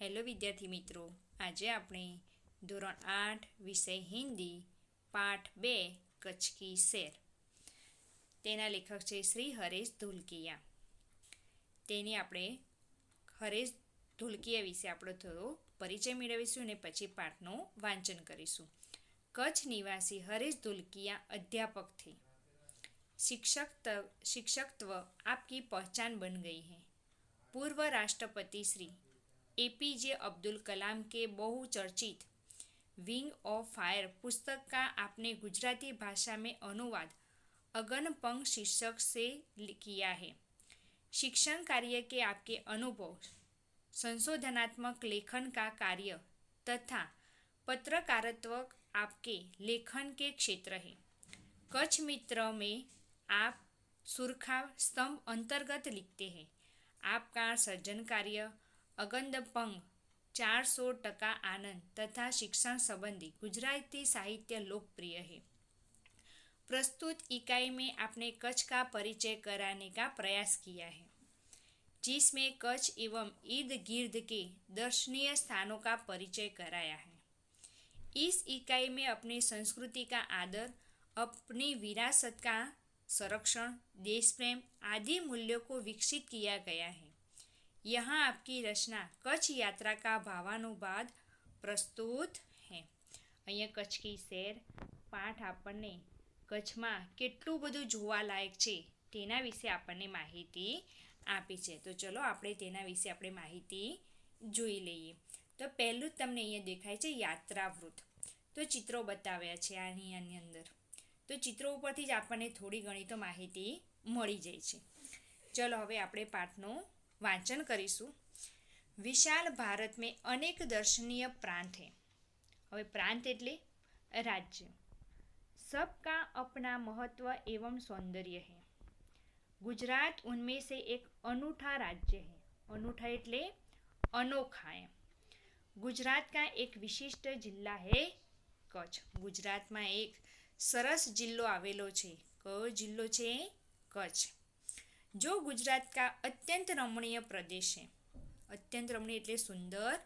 Hello વિદ્યાર્થી મિત્રો, આજે આપણે ધોરણ આઠ વિષય હિન્દી, પાઠ બે કચકી શેર. તેના લેખક છે શ્રી હરેશ ધુલકિયા. તેની આપણે હરેશ ધુલકિયા વિશે આપણો થોડો પરિચય મેળવીશું અને પછી પાઠનું વાંચન કરીશું. કચ્છ નિવાસી હરેશ ધુલકિયા અધ્યાપક થે શિક્ષક શિક્ષકત્વ આપકી પહચાન બન ગઈ હૈ. પૂર્વ રાષ્ટ્રપતિ શ્રી एपीजे अब्दुल कलाम के बहुचर्चित विंग ऑफ़ फायर पुस्तक का आपने गुजराती भाषा में अनुवाद अगनपंग शीर्षक से किया है। शिक्षण कार्य के आपके अनुभव, संशोधनात्मक लेखन का कार्य तथा पत्रकारित्व आपके लेखन के क्षेत्र है। कच्छ मित्र में आप सुरखा स्तंभ अंतर्गत लिखते हैं। आपका सृजन कार्य अगंदपंग चार सौ टका आनंद तथा शिक्षण संबंधी गुजराती साहित्य लोकप्रिय है प्रस्तुत इकाई में आपने कच्छ का परिचय कराने का प्रयास किया है जिसमें कच्छ एवं इर्द गिर्द के दर्शनीय स्थानों का परिचय कराया है इस इकाई में अपनी संस्कृति का आदर अपनी विरासत का संरक्षण देश प्रेम आदि मूल्यों को विकसित किया गया है यहाँ आपकी रचना कच्छ યાત્રા કા ભાવાનુવાદ પ્રસ્તુત હે અહીંયા કચ્છ કી શેર પાઠ આપણને કચ્છમાં કેટલું બધું જોવાલાયક છે તેના વિશે આપણને માહિતી આપી છે તો ચલો આપણે તેના વિશે આપણે માહિતી જોઈ લઈએ તો પહેલું જ તમને અહીંયા દેખાય છે યાત્રાવૃત તો ચિત્રો બતાવ્યા છે આની આની અંદર તો ચિત્રો ઉપરથી જ આપણને થોડી ઘણી તો માહિતી મળી જાય છે ચલો હવે આપણે પાઠનું વાંચન કરીશું. વિશાળ ભારત મેં અનેક દર્શનીય પ્રાંત હે. હવે પ્રાંત એટલે રાજ્ય. સબકા અપના મહત્વ એવમ સૌંદર્ય હે. ગુજરાત ઉનમે સે એક અનૂઠા રાજ્ય હે. અनूठा એટલે અનોખા એમ. ગુજરાત કા એક વિશિષ્ટ જિલ્લા હે કચ્છ. ગુજરાતમાં એક સરસ જિલ્લો આવેલો છે. કયો જિલ્લો છે કચ્છ. જો ગુજરાત કા અત્યંત રમણીય પ્રદેશ છે અત્યંત રમણીય એટલે સુંદર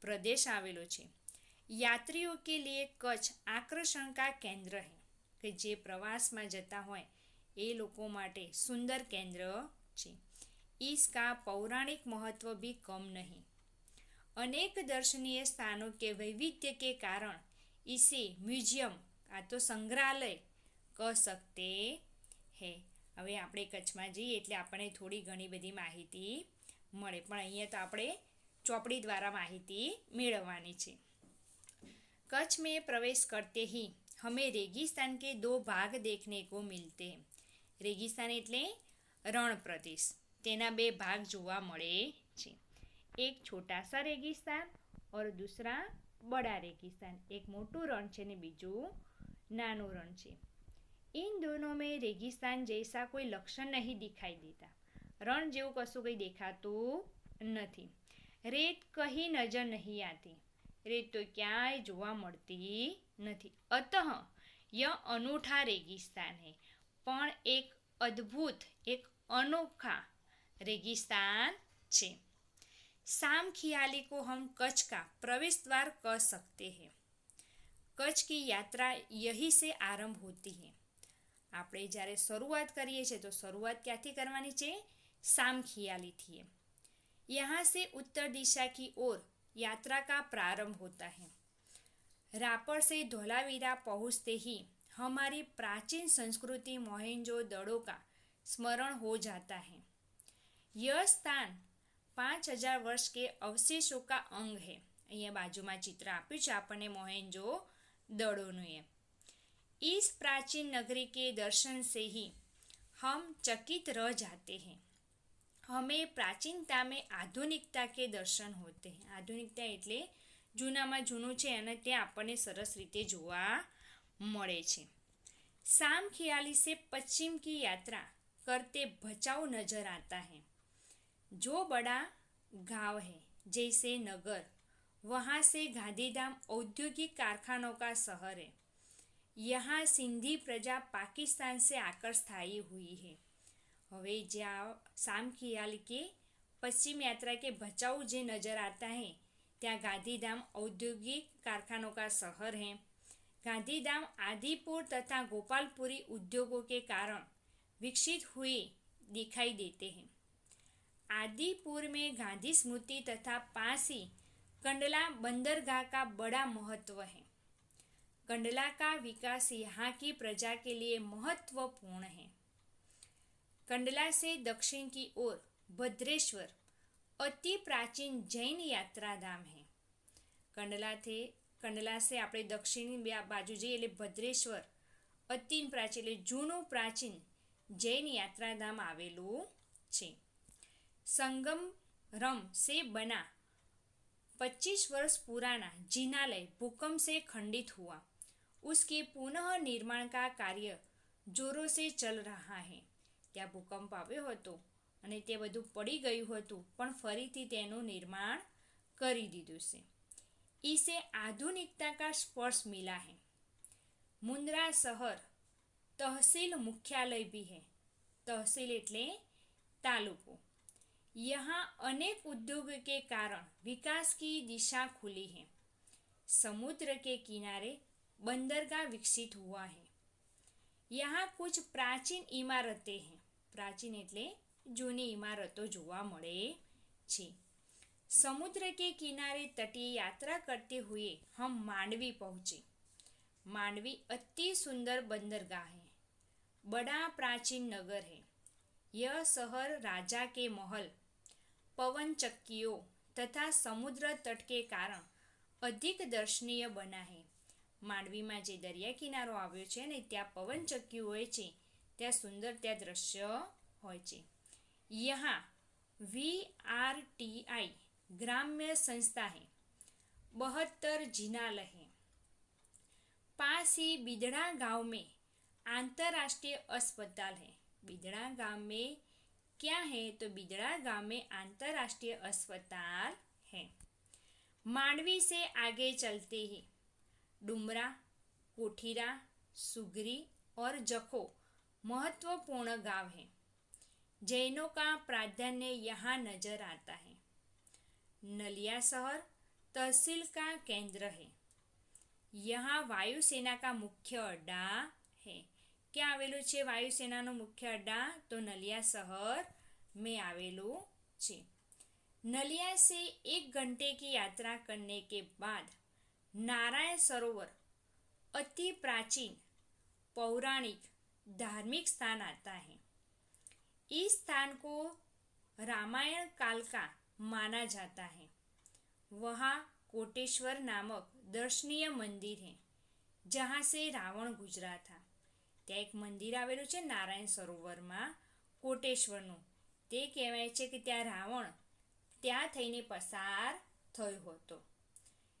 પ્રદેશ આવેલો છે। યાત્રીઓ કે લીએ કચ્છ આકર્ષણ કા કેન્દ્ર હે કે જે પ્રવાસમાં જતા હોય એ લોકો માટે સુંદર કેન્દ્ર છે। ઈસકા પૌરાણિક મહત્વ બી કમ નહીં। અનેક દર્શનીય સ્થાનો કે વૈવિધ્ય કે કારણ ઇસે મ્યુઝિયમ કાં તો સંગ્રહાલય કહ શકતે હે। હવે આપણે કચ્છમાં જઈએ એટલે આપણને થોડી ઘણી બધી માહિતી મળે. પણ અહીંયા તો આપણે ચોપડી દ્વારા માહિતી મેળવવાની છે. કચ્छ મેં પ્રવેશ કરતે હી. હમે રેગિસ્તાન કે દો ભાગ દેખને કો મિલતે. રેગિસ્તાન એટલે રણ પ્રદેશ તેના બે ભાગ જોવા મળે છે. એક છોટા સા રેગિસ્તાન ઓર દૂસરા બડા રેગિસ્તાન. એક મોટું રણ છે ને બીજું નાનું રણ છે. इन दोनों में रेगिस्तान जैसा कोई लक्षण नहीं दिखाई देता રણ જેવું કશું કંઈ દેખાતું નથી રેત કહી નજર નહીં આતી રેત તો ક્યાંય જોવા મળતી નથી અતઃ ય અનૂઠા રેગિસ્તાન હે પણ એક અદ્ભુત એક અનોખા रेगिस्तान છે शाम खियाली को हम कच्छ का प्रवेश द्वार कह सकते हैं कच्छ की यात्रा यही से आरंभ होती है આપણે જ્યારે શરૂઆત કરીએ છીએ તો શરૂઆત ક્યાંથી કરવાની છે સામખियालीથી यहाँ से उत्तर दिशा की ओर यात्रा का प्रारंभ होता है रापड़ से धोलावीरा पहुँचते ही हमारी प्राचीन संस्कृति मोहेंजो दड़ो का स्मरण हो जाता है यह स्थान पाँच हज़ार वर्ष के अवशेषों का अंग है અહીંયા બાજુમાં ચિત્ર આપ્યું છે આપણને મોહેન્જો દડોનું એ इस प्राचीन नगरी के दर्शन से ही हम चकित रह जाते हैं हमें प्राचीनता में આધુનિકતા કે દર્શન હોતે हैं આધુનિકતા એટલે જૂનામાં જૂનું છે અને તે આપણને સરસ રીતે જોવા મળે છે शाम खियाली से पश्चिम की यात्रा करते भचाऊ नजर आता है जो बड़ा गांव है जैसे नगर वहाँ से गांधीधाम औद्योगिक कारखानों का शहर है यहाँ सिंधी प्रजा पाकिस्तान से आकर स्थायी हुई है હવે જ્યાં શામ ખિયાલ કે પશ્ચિમ યાત્રા કે ભચાઉ જે નજર आता है ત્યાં गांधीधाम औद्योगिक कारखानों का शहर है गांधीधाम आदिपुर तथा गोपालपुरी उद्योगों के कारण विकसित हुए दिखाई देते हैं आदिपुर में गांधी स्मृति तथा पास ही कंडला बंदरगाह का बड़ा महत्व है कंडला का विकास यहाँ की प्रजा के लिए महत्वपूर्ण है कंडला से दक्षिण की ओर भद्रेश्वर अति प्राचीन जैन यात्रा धाम है કંડલા થી કંડલા સે આપણે દક્ષિણની બાજુ જઈએ એટલે ભદ્રેશ્વર અતિ પ્રાચીન એટલે જૂનું પ્રાચીન જૈન યાત્રાધામ આવેલું છે संगम रम से बना 25 वर्ष पुराना जिनालय भूकंप से खंडित हुआ उसके पुनः निर्माण का कार्य જોરો સે ચલ રહા હૈ ત્યાં ભૂકંપ આવ્યો હતો અને તે બધું પડી ગયું હતું પણ ફરીથી તેનું નિર્માણ કરી દીધું છે इसे आधुनिकता का स्पर्श मिला है मुंद्रा शहर तहसील मुख्यालय भी है तहसील એટલે તાલુકો यहाँ अनेक उद्योग के कारण विकास की दिशा खुली है समुद्र के किनारे बंदरगाह विकसित हुआ है यहाँ कुछ प्राचीन इमारतें हैं प्राचीन એટલે જૂની ઇમારતો જોવા મળે છે समुद्र के किनारे तटीय यात्रा करते हुए हम मांडवी पहुंचे मांडवी अति सुंदर बंदरगाह है बड़ा प्राचीन नगर है यह शहर राजा के महल पवन चक्कियों तथा समुद्र तट के कारण अधिक दर्शनीय बना है માંડવીમાં જે દરિયા કિનારો આવ્યો છે ને ત્યાં પવન ચક્કી હોય છે ત્યાં સુંદર ત્યાં દ્રશ્ય હોય છે यहाँ वी आर टी आई ग्राम्य संस्था है बहत्तर जिनालय है पास ही बिदड़ा गांव में अंतर्राष्ट्रीय अस्पताल है बिदड़ा गांव में क्या है तो बिदड़ा गांव में अंतर्राष्ट्रीय अस्पताल है मांडवी से आगे चलते ही ડુમરા कोठीरा सुगरी और जखो महत्वपूर्ण गांव हैं जैनों का प्राधान्य यहाँ नजर आता है नलिया शहर तहसील का केंद्र है यहाँ वायुसेना का मुख्य अड्डा है क्या આવેલું છે વાયુસેનાનો મુખ્ય અડ્ડા તો નલિયા શहर में આવેલું છે નલિયા से एक घंटे की यात्रा करने के बाद नारायण सरोवर अति प्राचीन पौराणिक धार्मिक स्थान आता है इस स्थान को रामायण काल का माना जाता है वहाँ कोटेश्वर नामक दर्शनीय मंदिर है जहाँ से रावण गुजरा था ત્યાં એક મંદિર આવેલું છે નારાયણ સરોવરમાં કોટેશ્વરનું તે કહેવાય છે કે ત્યાં રાવણ ત્યાં થઈને પસાર થયો હતો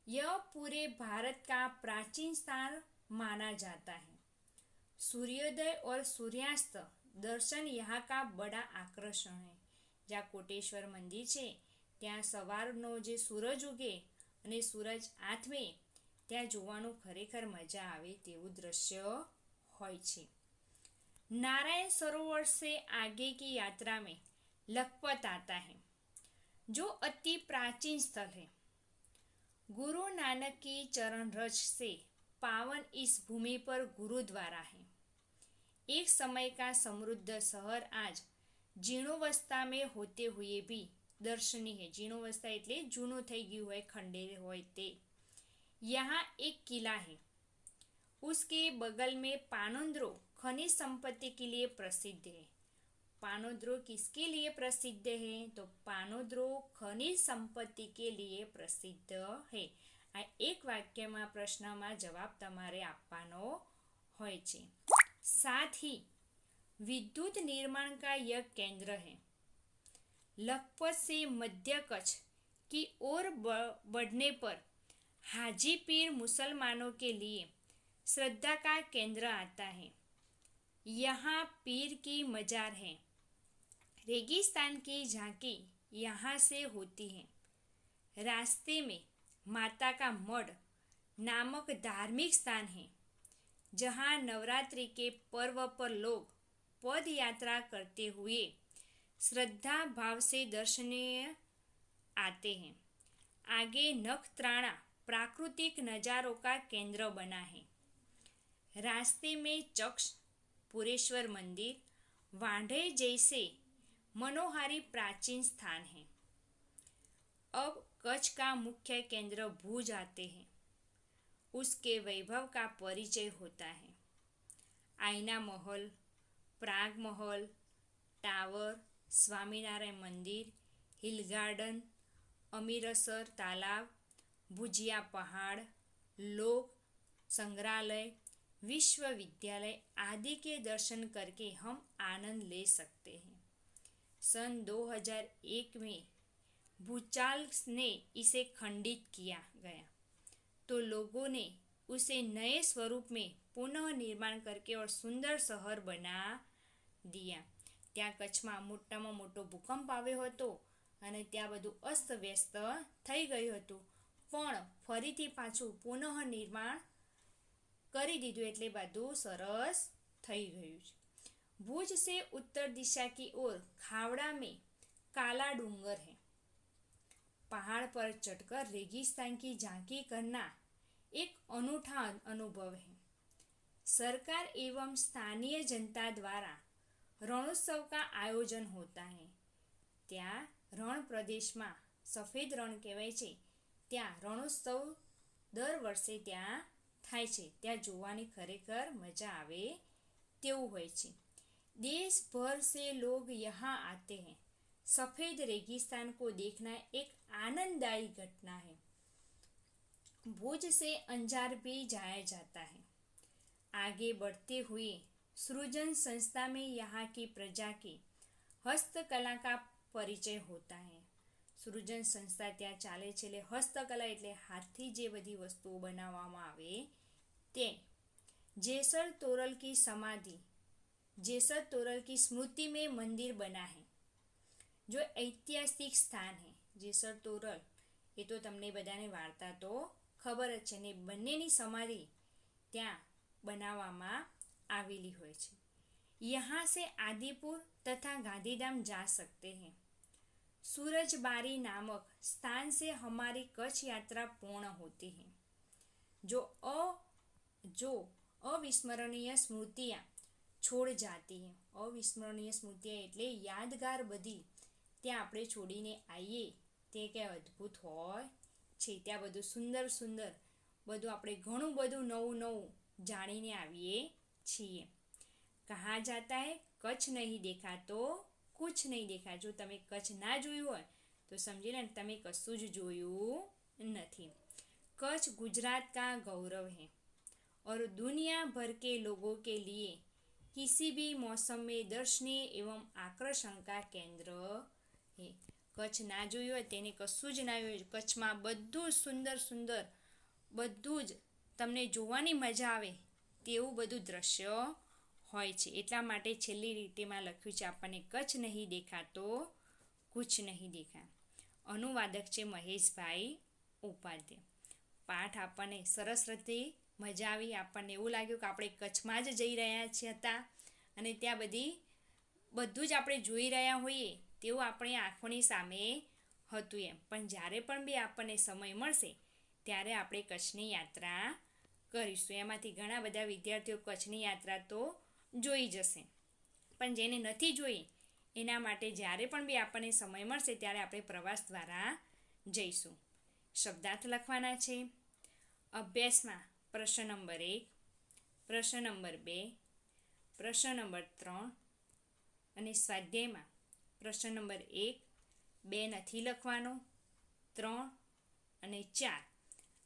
यह पूरे भारत का प्राचीन स्थान माना जाता है सूर्योदय और सूर्यास्त दर्शन यहाँ का बड़ा आकर्षण है જ્યાં કોટેશ્વર મંદિર છે ત્યાં સવારનો જે સૂરજ ઉગે અને સૂરજ આથમે ત્યાં જોવાનું ખરેખર મજા આવે તેવું દ્રશ્ય હોય છે नारायण सरोवर से आगे की यात्रा में लखपत आता है जो अति प्राचीन स्थल है गुरु नानक की चरण रज से पावन इस भूमि पर गुरुद्वारा है एक समय का समृद्ध शहर आज जीर्णोवस्था में होते हुए भी दर्शनीय है जीर्णोवस्था એટલે જૂનું થઈ ગયું હોય ખંડેર હોય તે यहाँ एक किला है उसके बगल में पानोंद्रो खनिज संपत्ति के लिए प्रसिद्ध है पानोद्रो किसके लिए प्रसिद्ध है तो पानोद्रो खनिज संपत्ति के लिए प्रसिद्ध है આ એક વાક્યમાં પ્રશ્નમાં જવાબ તમારે આપવાનો હોય છે साथ ही विद्युत निर्माण का यह केंद्र है लखपत से मध्य कच्छ की ओर बढ़ने पर हाजी पीर मुसलमानों के लिए श्रद्धा का केंद्र आता है यहाँ पीर की मजार है रेगिस्तान की झांकी यहाँ से होती है। रास्ते में माता का मढ़ नामक धार्मिक स्थान है, जहाँ नवरात्रि के पर्व पर लोग पद यात्रा करते हुए श्रद्धा भाव से दर्शनीय आते हैं। आगे नखत्राणा प्राकृतिक नज़ारों का केंद्र बना है। रास्ते में चक्ष, पुरेश्वर मंदिर, वांढे जैसे मनोहारी प्राचीन स्थान है। अब कच्छ का मुख्य केंद्र भूज आते हैं। उसके वैभव का परिचय होता है। आईना महल, प्राग महल, टावर, स्वामीनारायण मंदिर, हिल गार्डन, अमीरसर तालाब, भुजिया पहाड़, लोक संग्रहालय, विश्वविद्यालय आदि के दर्शन करके हम आनंद ले सकते हैं। सन 2001 में भूचाल ने इसे खंडित किया गया तो लोगों ने उसे नए स्वरूप में पुनः निर्माण करके और સુંદર શહેર બના દિયા ત્યાં કચ્છમાં મોટામાં મોટો ભૂકંપ આવ્યો હતો અને ત્યાં બધું અસ્તવ્યસ્ત થઈ ગયું હતું પણ ફરીથી પાછું પુનઃ નિર્માણ કરી દીધું એટલે બધું સરસ થઈ ગયું છે भुज से उत्तर दिशा की ओर खावड़ा में काला डूंगर है पहाड़ पर चढ़कर रेगिस्तान की झांकी करना एक अनूठा अनुभव है सरकार एवं स्थानीय जनता द्वारा रणोत्सव का आयोजन होता है ત્યાં રણ પ્રદેશમાં સફેદ રણ કહેવાય છે ત્યાં રણોત્સવ દર વર્ષે ત્યાં થાય છે ત્યાં જોવાની ખરેખર મજા આવે તેવું હોય છે देश भर से लोग यहाँ आते हैं सफ़ेद रेगिस्तान को देखना एक आनंददायी घटना है भुज से अंजार भी जाया जाता है आगे बढ़ते हुए सृजन संस्था में यहाँ की प्रजा की હસ્તકલા કા પરિચય હોતા હે સૃજન સંસ્થા ત્યાં ચાલે છે એટલે હસ્તકલા એટલે હાથથી જે બધી વસ્તુઓ બનાવવામાં આવે તે જેસર તોરલ કી સમાધિ जेसर तोरल की स्मृति में मंदिर बना है जो ऐतिहासिक સ્થાન है જેસર તોરલ એ તો તમને બધાને વાર્તા તો ખબર જ છે ને બંનેની સમાધિ ત્યાં બનાવવામાં આવેલી હોય છે यहाँ से आदिपुर तथा गांधीधाम जा सकते हैं सूरजबारी नामक स्थान से हमारी कच्छ यात्रा पूर्ण होती है जो अ जो अविस्मरणीय स्मृतियाँ છોડ જાતી. અવિસ્મરણીય સ્મૃતિ એટલે યાદગાર બધી. ત્યાં આપણે છોડીને આવીએ તે ક્યાં અદ્ભુત હોય. છે, ત્યાં બધું સુંદર સુંદર. બધું આપણે ઘણું બધું નવું નવું જાણીને આવીએ છીએ. કહા જાતા હે, કચ્છ નહીં દેખાતો, કુછ નહીં દેખા જો તમે કચ્છ ના જોયું હોય, તો સમજી લે તમે કશું જ જોયું નથી. કચ્છ ગુજરાત કા ગૌરવ હે. ઓર દુનિયા ભર કે લોગો કે લીએ કિસીબી મોસમે દર્શનીય એવમ આકર્ષણ કા કેન્દ્ર હે કચ્છ ના જોયું હોય તેને કશું જ ના જોયું કચ્છમાં બધું જ સુંદર સુંદર બધું જ તમને જોવાની મજા આવે તેવું બધું દ્રશ્ય હોય છે। એટલા માટે છેલ્લી રીતેમાં લખ્યું છે, આપણને કચ્છ નહીં દેખાતો, કુછ નહીં દેખા। અનુવાદક છે મહેશભાઈ ઉપાધ્યાય। પાઠ આપણને સરસ રીતે મજા આવી આપણને એવું લાગ્યું કે આપણે કચ્છમાં જ જઈ રહ્યા છીએ હતા. અને ત્યાં બધી, બધું જ આપણે જોઈ રહ્યા હોઈએ તેવું આપણી આંખોની સામે હતું એમ. પણ જ્યારે પણ બી આપણને સમય મળશે, ત્યારે આપણે કચ્છની યાત્રા કરીશું. એમાંથી ઘણા બધા વિદ્યાર્થીઓ કચ્છની યાત્રા તો જોઈ જશે. પણ જેને નથી જોઈ, એના માટે જ્યારે પણ બી આપણને સમય મળશે, ત્યારે આપણે પ્રવાસ દ્વારા જઈશું. શબ્દાર્થ લખવાના છે. અભ્યાસમાં પ્રશ્ન નંબર એક, પ્રશ્ન નંબર બે, પ્રશ્ન નંબર ત્રણ અને સ્વાધ્યાયમાં પ્રશ્ન નંબર એક, બે નથી લખવાનો, ત્રણ અને ચાર.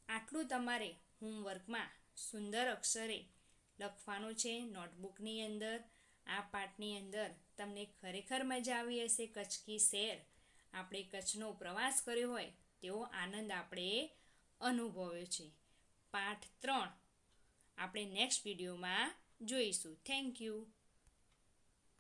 આટલું તમારે હોમવર્કમાં સુંદર અક્ષરે લખવાનું છે નોટબુકની અંદર. આ પાઠની અંદર તમને ખરેખર મજા આવી હશે. કચ્છ કી શેર આપણે કચ્છનો પ્રવાસ કર્યો હોય તેવો આનંદ આપણે અનુભવ્યો છે. પાઠ ત્રણ. આપણે નેક્સ્ટ વિડીયોમાં જોઈશું. Thank you